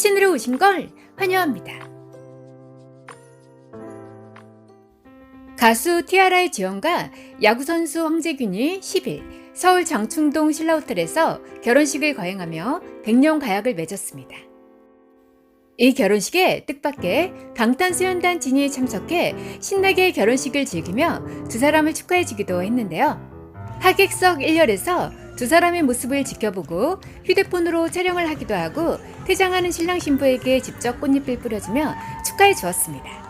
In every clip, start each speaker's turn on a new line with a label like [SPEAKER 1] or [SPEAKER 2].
[SPEAKER 1] 채널에 오신 걸 환영합니다. 가수 티아라의 지원과 야구선수 황재균이 10일 서울 장충동 신라호텔에서 결혼식을 거행하며 백년 가약을 맺었습니다. 이 결혼식에 뜻밖의 방탄소년단 진이 참석해 신나게 결혼식을 즐기며 두 사람을 축하해주기도 했는데요. 하객석 1열에서 두 사람의 모습을 지켜보고 휴대폰으로 촬영을 하기도 하고 퇴장하는 신랑 신부에게 직접 꽃잎을 뿌려주며 축하해 주었습니다.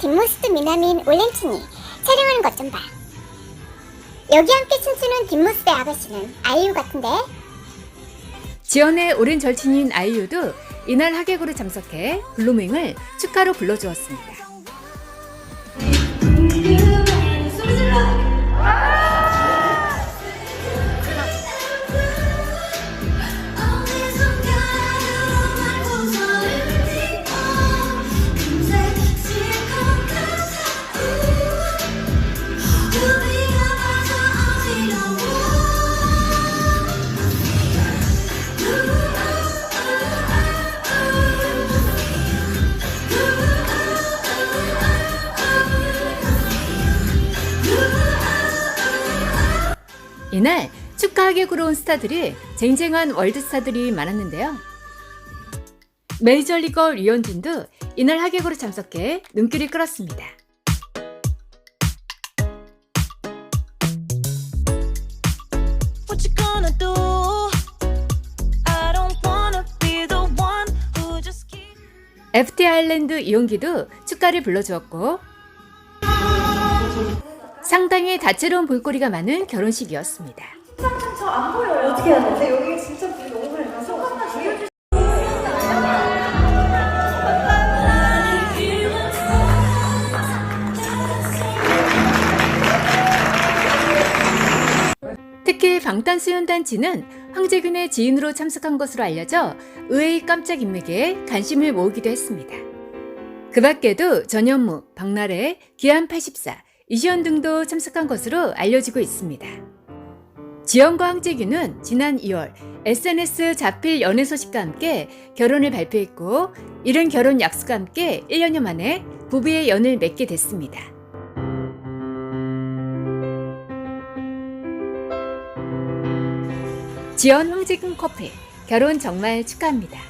[SPEAKER 2] 뒷모습도 미남인 올렌치니 촬영하는 것 좀 봐. 여기 함께 춤추는 뒷모습의 아가씨는 아이유 같은데?
[SPEAKER 1] 지연의 오랜 절친인 아이유도 이날 하객으로 참석해 블루밍을 축하로 불러주었습니다. 이날 축하 하객으로 온 스타들이 쟁쟁한 월드 스타들이 많았는데요. 메이저리거 류현진도 이날 하객으로 참석해 눈길을 끌었습니다. FT 아일랜드 이용기도 축가를 불러주었고 상당히 다채로운 볼거리가 많은 결혼식이었습니다.
[SPEAKER 3] 어떻게 해야 되지? 여기 진짜 불이 너무
[SPEAKER 1] 특히 방탄소년단지는 황재균의 지인으로 참석한 것으로 알려져 의외의 깜짝 인맥에 관심을 모으기도 했습니다. 그 밖에도 전현무, 박나래, 기안84, 이시연 등도 참석한 것으로 알려지고 있습니다. 지연과 황재균은 지난 2월 SNS 자필 연애 소식과 함께 결혼을 발표했고 이른 결혼 약속과 함께 1년여 만에 부부의 연을 맺게 됐습니다. 지연 황재균 커플 결혼 정말 축하합니다.